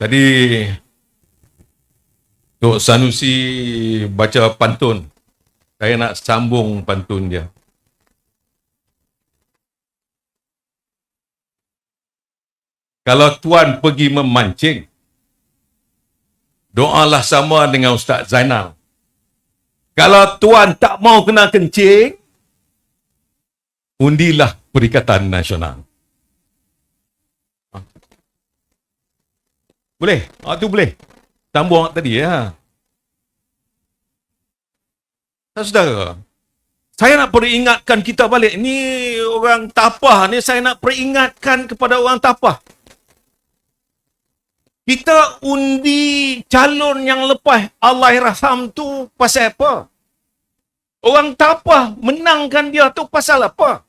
Tadi Tok Sanusi baca pantun. Saya nak sambung pantun dia. Kalau tuan pergi memancing, doalah sama dengan Ustaz Zainal. Kalau tuan tak mau kena kencing, undilah Perikatan Nasional. Boleh? Ah, tu boleh. Sambung tadi ya. Tak saudara. Saya nak peringatkan kita balik. Ni orang tapah ni saya nak peringatkan kepada orang tapah. Kita undi calon yang lepas Allah raham tu pasal apa? Orang tapah menangkan dia tu pasal apa?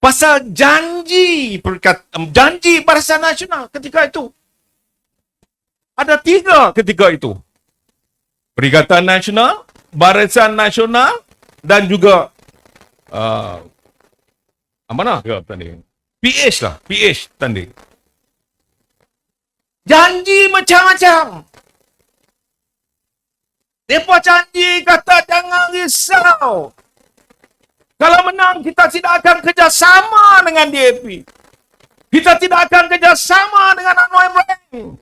Pasal janji perkat, janji Barisan Nasional ketika itu. Ada tiga ketika itu. Perikatan Nasional, Barisan Nasional dan juga uh, mana ke tanding? PH lah, PH tanding. Janji macam-macam. Mereka janji kata jangan risau. Kalau menang kita tidak akan kerjasama dengan DAP. Kita tidak akan kerjasama dengan Anwar Ibrahim.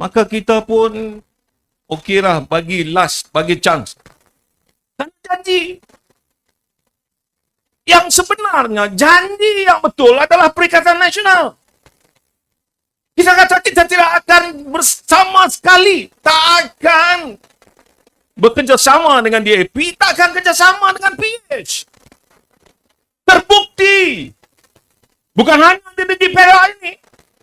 Maka kita pun okeylah bagi last, bagi chance. Dan janji. Yang sebenarnya janji yang betul adalah Perikatan Nasional. Kita kata kita tidak akan bersama sekali. Tak akan bekerjasama dengan DAP. Tak akan kerjasama dengan PH. Terbukti. Bukan hanya di negeri Perak ini.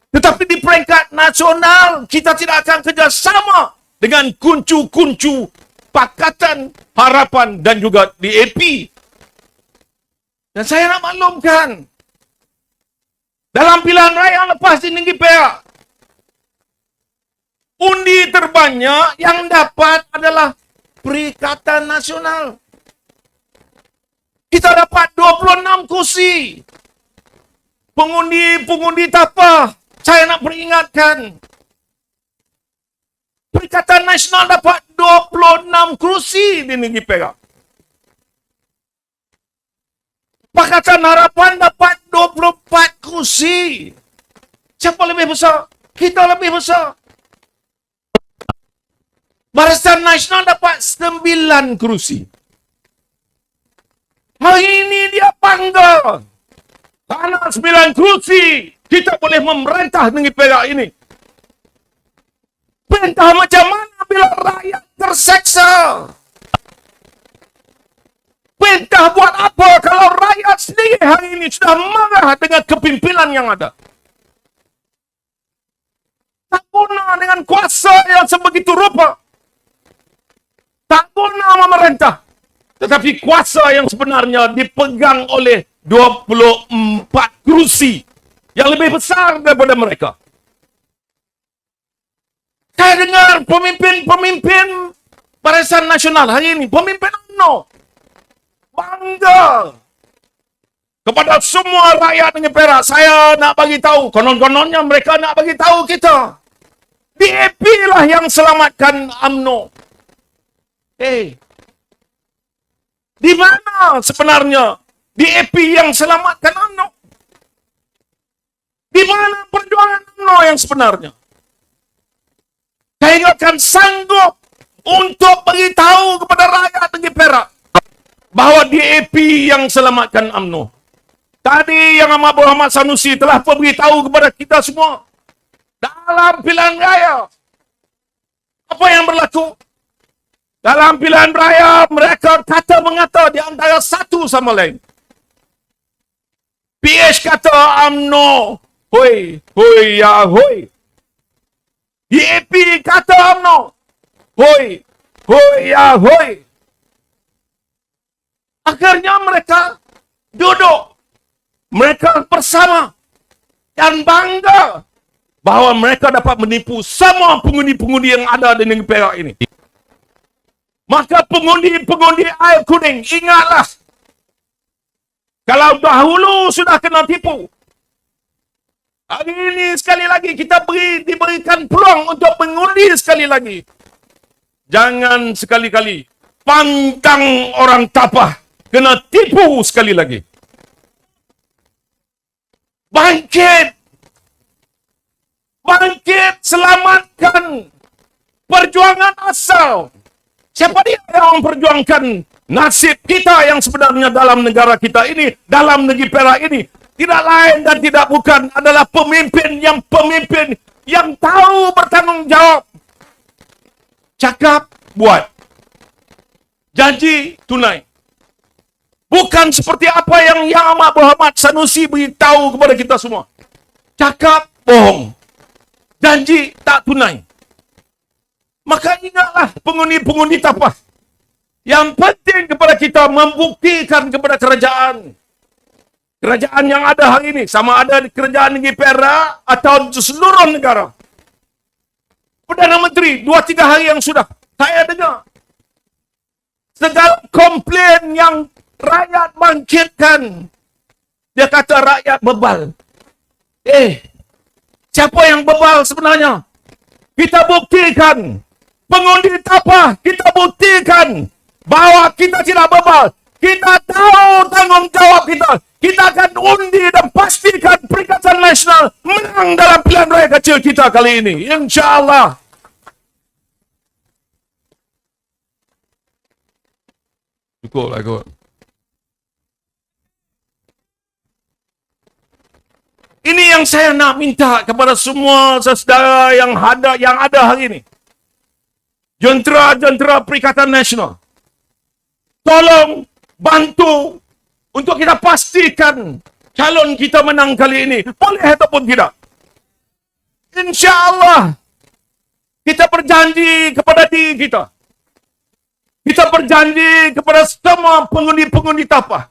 Tetapi di peringkat nasional, kita tidak akan kerjasama dengan kuncu-kuncu Pakatan Harapan dan juga DAP. Dan saya nak maklumkan, dalam pilihan raya lepas di Negeri Perak, undi terbanyak yang dapat adalah Perikatan Nasional. Kita dapat 26 kursi. Pengundi-pengundi tapah. Saya nak peringatkan. Perikatan Nasional dapat 26 kursi di Negeri Perak. Pakatan Harapan dapat 24 kursi. Siapa lebih besar? Kita lebih besar. Barisan Nasional dapat 9 kursi. Hari ini dia bangga. Karena 9 kursi, kita boleh memerintah negeri Perak ini. Perintah macam mana bila rakyat terseksa? Perintah buat apa kalau rakyat sendiri hari ini sudah marah dengan kepimpinan yang ada? Tak guna dengan kuasa yang sebegitu rupa. Tak guna memerintah. Tetapi kuasa yang sebenarnya dipegang oleh 24 kerusi yang lebih besar daripada mereka. Saya dengar pemimpin-pemimpin Barisan Nasional hari ini, pemimpin UMNO, bangga kepada semua rakyat negeri Perak. Saya nak bagi tahu, konon-kononnya mereka nak bagi tahu kita. DAP lah yang selamatkan UMNO. Eh, di mana sebenarnya DAP yang selamatkan UMNO? Di mana perjuangan UMNO yang sebenarnya? Saya ingatkan sanggup untuk beritahu kepada rakyat negeri Perak bahawa DAP yang selamatkan UMNO. Tadi yang Amat Muhammad Sanusi telah beritahu kepada kita semua dalam pilihan raya. Apa yang berlaku? Dalam pilihan raya, mereka kata mengata di antara satu sama lain. PH kata UMNO. Hoi, hoi ya hoi. DAP kata UMNO. Hoi, hoi ya hoi. Akhirnya mereka duduk. Mereka bersama. Dan bangga. Bahawa mereka dapat menipu semua pengundi-pengundi yang ada di negeri Perak ini. Maka pengundi-pengundi air kuning, ingatlah. Kalau dahulu sudah kena tipu. Hari ini sekali lagi kita beri diberikan peluang untuk mengundi sekali lagi. Jangan sekali-kali pantang orang tapah kena tipu sekali lagi. Bangkit! Bangkit selamatkan perjuangan asal. Siapa dia yang memperjuangkan nasib kita yang sebenarnya dalam negara kita ini, dalam negeri Perak ini? Tidak lain dan tidak bukan adalah pemimpin yang pemimpin yang tahu bertanggung jawab. Cakap, buat. Janji, tunai. Bukan seperti apa yang Yang Amat Berhormat Sanusi beritahu kepada kita semua. Cakap, bohong. Janji, tak tunai. Maka ingatlah pengundi-pengundi tapah. Yang penting kepada kita membuktikan kepada kerajaan. Kerajaan yang ada hari ini. Sama ada di kerajaan negeri Perak atau di seluruh negara. Perdana Menteri, dua tiga hari yang sudah. Saya dengar. Segala komplain yang rakyat bangkitkan. Dia kata rakyat bebal. Eh, siapa yang bebal sebenarnya? Kita buktikan pengundi tapah kita buktikan bahawa kita tidak bebal. Kita tahu tanggungjawab kita. Kita akan undi dan pastikan Perikatan Nasional menang dalam pilihan raya kecil kita kali ini. InsyaAllah. Cukup lah kot. Ini yang saya nak minta kepada semua saudara yang ada yang ada hari ini jentera-jentera Perikatan Nasional. Tolong bantu untuk kita pastikan calon kita menang kali ini. Boleh ataupun tidak. Insya Allah kita berjanji kepada diri kita. Kita berjanji kepada semua pengundi-pengundi tapah.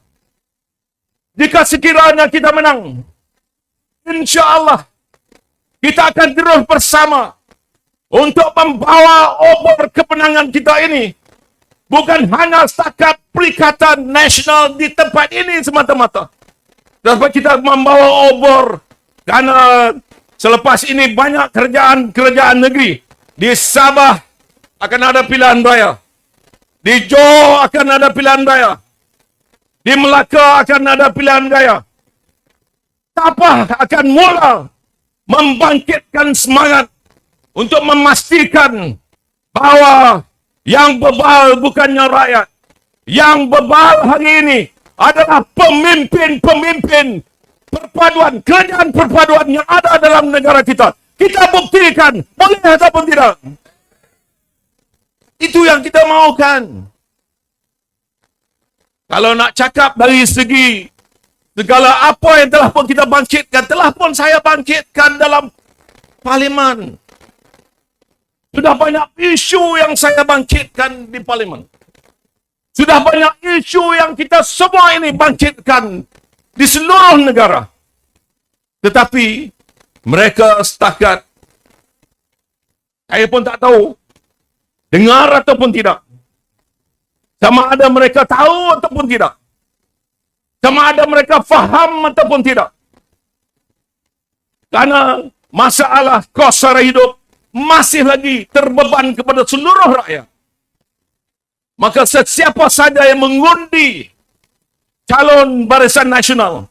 Jika sekiranya kita menang, insya Allah kita akan terus bersama untuk membawa obor kemenangan kita ini bukan hanya setakat perikatan nasional di tempat ini semata-mata. Dapat kita membawa obor karena selepas ini banyak kerajaan-kerajaan negeri di Sabah akan ada pilihan raya. Di Johor akan ada pilihan raya. Di Melaka akan ada pilihan raya. Tapah akan mula membangkitkan semangat untuk memastikan bahawa yang bebal bukannya rakyat. Yang bebal hari ini adalah pemimpin-pemimpin perpaduan, kerajaan perpaduan yang ada dalam negara kita. Kita buktikan, boleh ataupun tidak. Itu yang kita mahukan. Kalau nak cakap dari segi segala apa yang telah pun kita bangkitkan, telah pun saya bangkitkan dalam parlimen. Sudah banyak isu yang saya bangkitkan di parlimen. Sudah banyak isu yang kita semua ini bangkitkan di seluruh negara. Tetapi mereka setakat saya pun tak tahu dengar ataupun tidak. Sama ada mereka tahu ataupun tidak. Sama ada mereka faham ataupun tidak. Karena masalah kos sara hidup masih lagi terbeban kepada seluruh rakyat. Maka sesiapa saja yang mengundi calon barisan nasional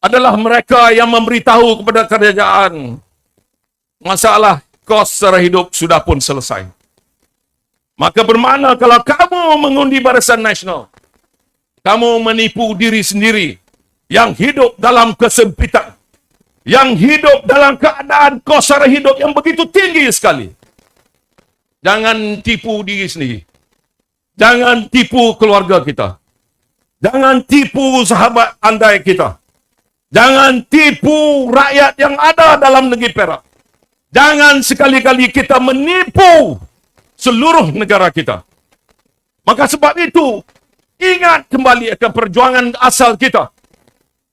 adalah mereka yang memberitahu kepada kerajaan masalah kos sara hidup sudah pun selesai. Maka bermakna kalau kamu mengundi barisan nasional, kamu menipu diri sendiri yang hidup dalam kesempitan yang hidup dalam keadaan kosara hidup yang begitu tinggi sekali. Jangan tipu diri sendiri. Jangan tipu keluarga kita. Jangan tipu sahabat andai kita. Jangan tipu rakyat yang ada dalam negeri Perak. Jangan sekali-kali kita menipu seluruh negara kita. Maka sebab itu, ingat kembali akan perjuangan asal kita.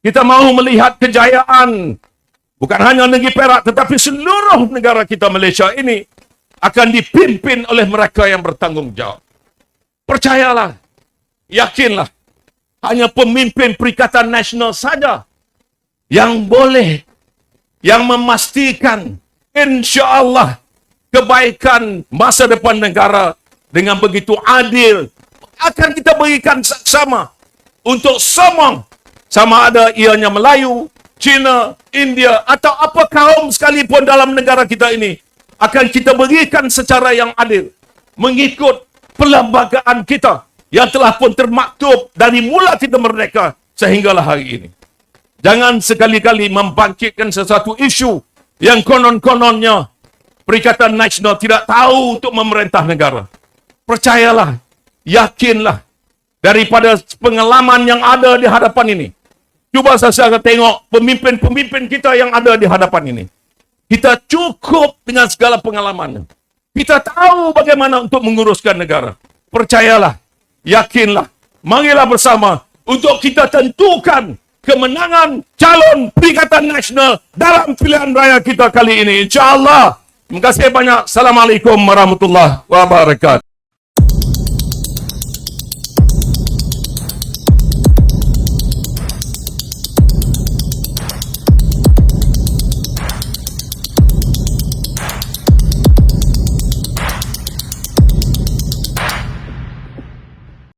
Kita mahu melihat kejayaan Bukan hanya negeri Perak tetapi seluruh negara kita Malaysia ini akan dipimpin oleh mereka yang bertanggung jawab. Percayalah, yakinlah, hanya pemimpin Perikatan Nasional saja yang boleh yang memastikan insya Allah kebaikan masa depan negara dengan begitu adil akan kita berikan saksama untuk semua sama ada ianya Melayu, Cina, India atau apa kaum sekalipun dalam negara kita ini akan kita berikan secara yang adil mengikut perlembagaan kita yang telah pun termaktub dari mula kita merdeka sehinggalah hari ini. Jangan sekali-kali membangkitkan sesuatu isu yang konon-kononnya Perikatan Nasional tidak tahu untuk memerintah negara. Percayalah, yakinlah daripada pengalaman yang ada di hadapan ini. Cuba sasaran tengok pemimpin-pemimpin kita yang ada di hadapan ini. Kita cukup dengan segala pengalaman. Kita tahu bagaimana untuk menguruskan negara. Percayalah, yakinlah. Marilah bersama untuk kita tentukan kemenangan calon Perikatan Nasional dalam pilihan raya kita kali ini. InsyaAllah. Terima kasih banyak. Assalamualaikum warahmatullahi wabarakatuh.